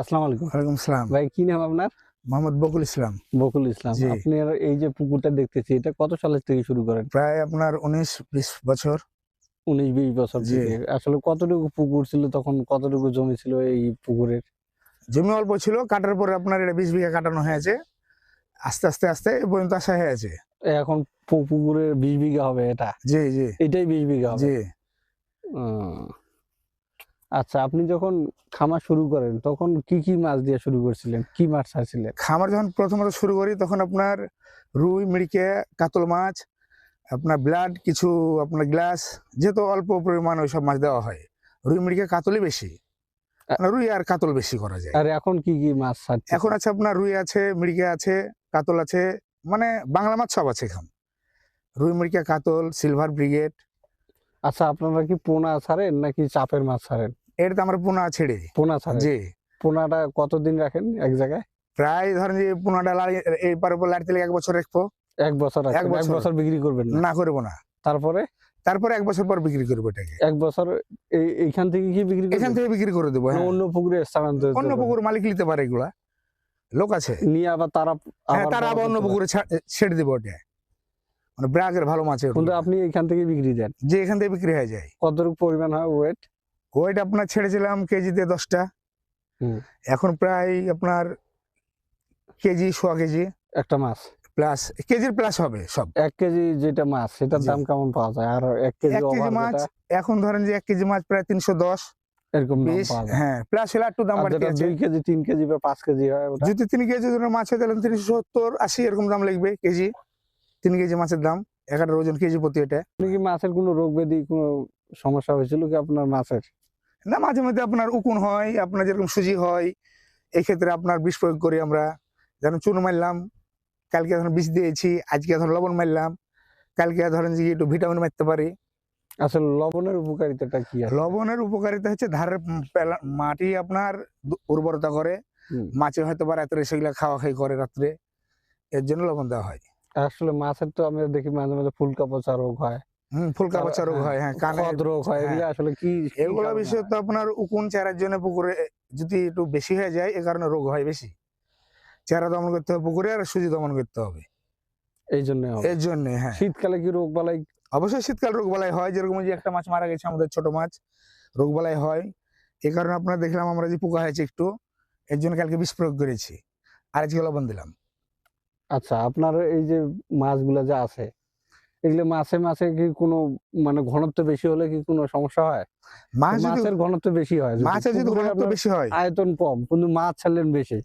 আসসালামু আলাইকুম। ওয়ালাইকুম সালাম ভাই কি নাম আপনার? মোহাম্মদ বকুল ইসলাম। বকুল ইসলাম। জি। আপনি আর এই যে পুকুরটা দেখতেছি এটা কত সালের থেকে শুরু করেন? প্রায় আপনার উনিশ বিশ বছর। উনিশ বিশ বছর আসলে কতটুকু পুকুর ছিল তখন কতটুকু জমি ছিল এই পুকুরের? জমি অল্প ছিল কাটার পরে আপনার এটা বিশ বিঘা কাটানো হয়েছে। আস্তে আস্তে আস্তে এ পর্যন্ত আসা হয়েছে। এখন পুকুরের বিশ বিঘা হবে এটা? জি জি। এটাই বিশ বিঘা হবে? জি। আচ্ছা আপনি যখন খামার শুরু করেন তখন কি কি মাছ দিয়ে শুরু করছিলেন? কি মাছ ছাড়ছিলেন? খামার যখন প্রথমত শুরু করি তখন আপনার রুই মিড়িকে কাতল মাছ আপনার ব্লাড কিছু আপনার গ্লাস যেহেতু অল্প পরিমাণ ওইসব মাছ দেওয়া হয় রুই মিড়িকে কাতলই বেশি। মানে রুই আর কাতল বেশি করা যায়। আর এখন কি কি মাছ এখন আছে আপনার রুই আছে মিড়িকে আছে কাতল আছে মানে বাংলা মাছ সব আছে এখন। রুই মিড়িকে কাতল সিলভার ব্রিগেড আচ্ছা আপনারা কি পোনা ছাড়েন নাকি চাপের মাছ ছাড়েন? এটা তো আমরা পোনা ছেড়ে পোনা ছাড়েন? জি। পোনাটা কতদিন রাখেন এক জায়গায়? প্রায় ধরেন যে পোনাটা লাড়ি- এই পার উপর লাড়তে এক বছর রাখব। এক বছর এক বছর। বিক্রি করবেন না? করব না। তারপরে? তারপরে এক বছর পর বিক্রি করব এটাকে। এক বছর এই- এইখান থেকে কি বিক্রি এখান থেকে বিক্রি করে দেবো হ্যাঁ। অন্য পুকুরে স্থানান্তর অন্য পুকুর মালিক নিতে পারে এগুলা। লোক আছে। নিয়ে আবার তারা হ্যাঁ তারা আবার অন্য পুকুরে ছেড়ে দেবো ওটা মানে ব্রাগের ভালো মাছ কিন্তু আপনি এখান থেকে বিক্রি দেন? যে এখান থেকে বিক্রি হয়ে যায়। কতটুকু পরিমাণ হয় ওয়েট ওইট আপনার ছেড়েছিলাম কেজিতে দশটা। এখন প্রায় আপনার কেজি সোয়া কেজি একটা মাছ? প্লাস কেজির প্লাস হবে সব। এক কেজি যেটা মাছ সেটার দাম কেমন পাওয়া যায়? আর এক কেজি এক কেজি মাছ এখন ধরেন যে এক কেজি মাছ প্রায় তিনশো দশ এরকম হ্যাঁ প্লাস হলে একটু দাম বাড়তে আছে। দুই কেজি তিন কেজি বা পাঁচ কেজি হয় যদি তিন কেজি মাছ হয় তাহলে তিনশো সত্তর আশি এরকম দাম লাগবে কেজি। তিন কেজি মাছের দাম এগারো ওজন কেজি প্রতি এটা। কি মাছের কোনো রোগ ব্যাধি কোনো সমস্যা হয়েছিল কি আপনার মাছের? না মাঝে মধ্যে আপনার উকুন হয় আপনার যেরকম সুজি হয় এই ক্ষেত্রে আপনার বিষ প্রয়োগ করি আমরা। যেমন চুন মারলাম কালকে ধরেন বিষ দিয়েছি আজকে ধরেন লবণ মারলাম কালকে ধরেন যে একটু ভিটামিন মারতে পারি। আসলে লবণের উপকারিতাটা কি লবণের উপকারিতা হচ্ছে ধারের মাটি আপনার উর্বরতা করে। মাছে হয়তো বা রাত্রে সেগুলা খাওয়া খাই করে রাত্রে এর জন্য লবণ দেওয়া হয়। আসলে মাছের তো আমরা দেখি মাঝে মাঝে ফুলকা পচা রোগ হয়। ফুলকা রোগ হয় হ্যাঁ রোগ হয় হ্যাঁ। এগুলো আসলে কি কি এগুলো বিষয় তো আপনার উকুন জন্য পুকুরে যদি একটু বেশি হয়ে যায় এ কারণে রোগ হয় বেশি। চেহারা দমন করতে হবে পুকুরে আর সুজি দমন করতে হবে। এই জন্য এর জন্য হ্যাঁ। শীতকালে কি রোগ বালাই? অবশ্যই শীতকাল রোগ বালাই হয় যেরকম যে একটা মাছ মারা গেছে আমাদের ছোট মাছ রোগ বালাই হয়। এই কারণে আপনার দেখলাম আমরা যে পোকা হয়েছে একটু এর জন্য কালকে বিষ প্রয়োগ করেছি। আর আজকে লবণ দিলাম। আচ্ছা আপনার এই যে মাছগুলা যা আছে এগুলো মাছে মাছে কি কোনো মানে ঘনত্ব বেশি হলে কি কোনো সমস্যা হয়? মাছ মাছের ঘনত্ব বেশি হয় মাছের যদি ঘনত্ব বেশি হয়। আয়তন কম কিন্তু মাছ ছাড়লেন বেশি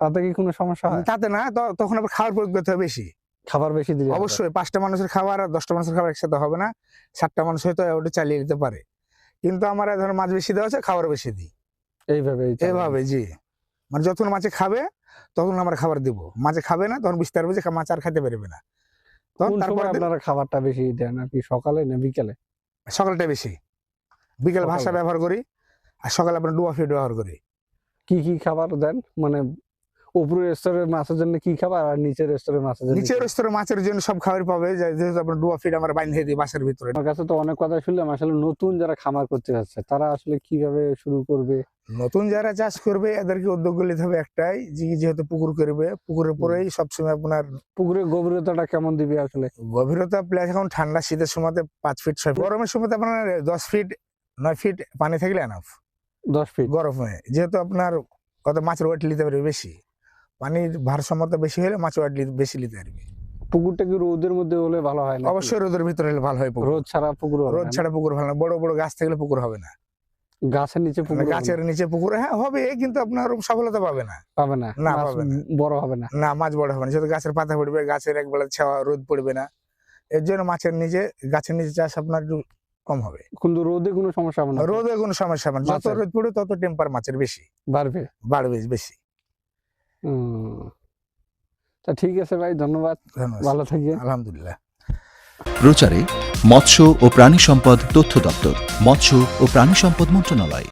তাতে কি কোনো সমস্যা হয়? তাতে না তখন আবার খাবার প্রয়োগ করতে হবে বেশি। খাবার বেশি দিলে অবশ্যই পাঁচটা মানুষের খাবার আর দশটা মানুষের খাবার একসাথে হবে না সাতটা মানুষ হয়তো ওটা চালিয়ে নিতে পারে। কিন্তু আমার ধর মাছ বেশি দেওয়া আছে খাবার বেশি দিই। এইভাবে এভাবে জি। মানে যখন মাছে খাবে তখন আমরা খাবার দিব। মাছে খাবে না তখন বুঝতে পারবে যে মাছ আর খেতে পারবে না। তখন তারপর আপনারা খাবারটা বেশি দেন? আর কি সকালে না বিকালে? সকালটা বেশি। বিকালে ভাষা ব্যবহার করি আর সকালে আপনার ডুয়া ফিড ব্যবহার করি। কি কি খাবার দেন? মানে উপরের স্তরের মাছের জন্য কি খাবার আর নিচের স্তরের মাছের জন্য নিচের খাবার? স্তরে মাছের জন্য সব খাবার পাবে যেহেতু আপনার ডুয়া ফিড আমরা বাঁধিয়ে দিই বাসের ভিতরে। আমার কাছে তো অনেক কথা শুনলাম আসলে নতুন যারা খামার করতে যাচ্ছে তারা আসলে কীভাবে শুরু করবে? নতুন যারা চাষ করবে এদেরকে উদ্যোগ নিতে হবে একটাই যে যেহেতু পুকুর করবে পুকুরের পরেই সবসময় আপনার পুকুরের গভীরতাটা কেমন দিবে আসলে? গভীরতা প্লাস এখন ঠান্ডা শীতের সময় পাঁচ ফিট ছয় গরমের সময় আপনার দশ ফিট নয় ফিট পানি থাকলে এনাফ দশ ফিট গরমে যেহেতু আপনার কত মাছের ওয়েট নিতে পারবে বেশি। পানির ভারসাম্যতা বেশি হলে মাছ ওয়েট বেশি নিতে পারবে। পুকুরটা কি রোদের মধ্যে হলে ভালো হয় না অবশ্যই রোদের ভিতরে হলে ভালো হয় পুকুর। রোদ ছাড়া পুকুর রোদ ছাড়া পুকুর ভালো না। বড় বড় গাছ থাকলে পুকুর হবে না। গাছের নিচে পুকুর গাছের নিচে পুকুর হ্যাঁ হবে কিন্তু আপনার সফলতা পাবে না। পাবে না? না, পাবে না। বড় হবে না? না মাছ বড় হবে না। যেহেতু গাছের পাতা পড়বে গাছের একবেলা ছাওয়া রোদ পড়বে না। এর জন্য মাছের নিচে গাছের নিচে চাষ আপনার একটু কম হবে। কিন্তু রোদে কোনো সমস্যা হবে না? রোদে কোনো সমস্যা হবে না। যত রোদ পড়বে তত টেম্পার মাছের বেশি। বাড়বে? বাড়বে বেশি। তা ঠিক আছে ভাই ধন্যবাদ। ধন্যবাদ। ভালো থাকিয়ে আলহামদুলিল্লাহ। প্রচারে মৎস্য ও প্রাণী সম্পদ তথ্য দপ্তর মৎস্য ও প্রাণী সম্পদ মন্ত্রণালয়।